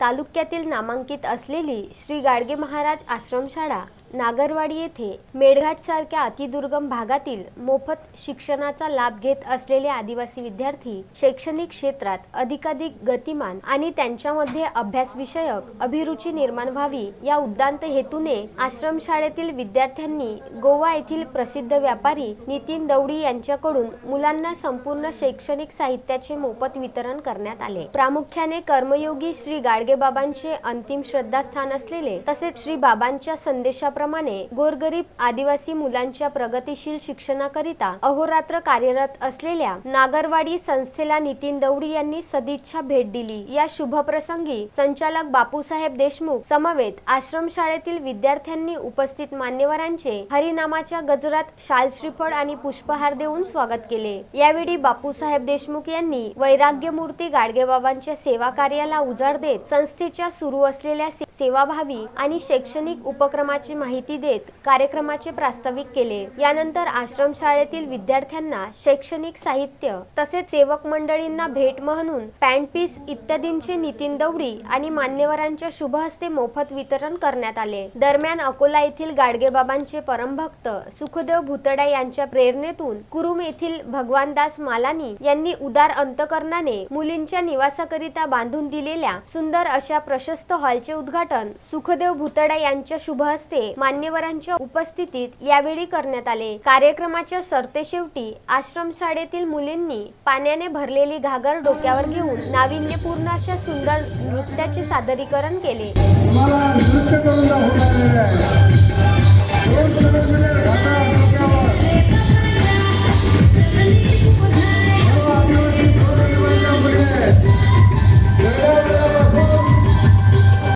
तालुक्यातील नामांकित असलेली श्री गाडगे महाराज आश्रमशाळा नागरवाडी येथे मेळघाटसारख्या अतिदुर्गम भागातील मोफत शिक्षणाचा लाभ घेत असलेले आदिवासी विद्यार्थी शैक्षणिक क्षेत्रात अधिकाधिक गतिमान आणि त्यांच्यामध्ये अभ्यासविषयक अभिरुची निर्माण व्हावी या उद्दांत हेतूने आश्रमशाळेतील विद्यार्थ्यांनी गोवा येथील प्रसिद्ध व्यापारी नितीन दौडी यांच्याकडून मुलांना संपूर्ण शैक्षणिक साहित्याचे मोफत वितरण करण्यात आले. प्रामुख्याने कर्मयोगी श्री गाडगेबाबांचे अंतिम श्रद्धास्थान असलेले तसेच श्री बाबांच्या संदेशाप्रमाणे गोरगरीब आदिवासी मुलांच्या प्रगतीशील शिक्षणाकरिता अहोरात्र कार्यरत असलेल्या नागरवाडी संस्थेला नितीन दौडी यांनी सदिच्छा भेट दिली. या शुभप्रसंगी संचालक बापूसाहेब देशमुख समवेत आश्रमशाळेतील विद्यार्थ्यांनी उपस्थित मान्यवरांचे हरिनामाच्या गजरात शाल श्रीफळ आणि पुष्पहार देऊन स्वागत केले. यावेळी बापूसाहेब देशमुख यांनी वैराग्यमूर्ती गाडगेबाबांच्या सेवा कार्याला उजाड देत संस्थेच्या सुरू असलेल्या से- सेवाभावी आणि शैक्षणिक उपक्रमाची माहिती देत कार्यक्रमाचे प्रास्ताविक केले. यानंतर आश्रमशाळेतील विद्यार्थ्यांना शैक्षणिक साहित्य तसेच सेवक मंडळींना भेट म्हणून पॅन्ट पीस इत्यादींचे नितीन दौडी आणि मान्यवरांच्या शुभ हस्ते मोफत वितरण करण्यात आले. दरम्यान अकोला येथील गाडगेबाबांचे परमभक्त सुखदेव भुतडा यांच्या प्रेरणेतून कुरुम येथील भगवानदास मालानी यांनी उदार अंतकरणाने मुलींच्या निवासाकरिता बांधून दिलेल्या सुंदर अशा प्रशस्त हॉलचे उद्घाटन सुखदेव भुतडा यांच्या शुभ हस्ते मान्यवरांच्या उपस्थितीत यावेळी करण्यात आले. कार्यक्रमाच्या सरतेशेवटी आश्रमशाळेतील मुलींनी पाण्याने भरलेली घागर डोक्यावर घेऊन नाविन्यपूर्ण अशा सुंदर नृत्याचे सादरीकरण केले.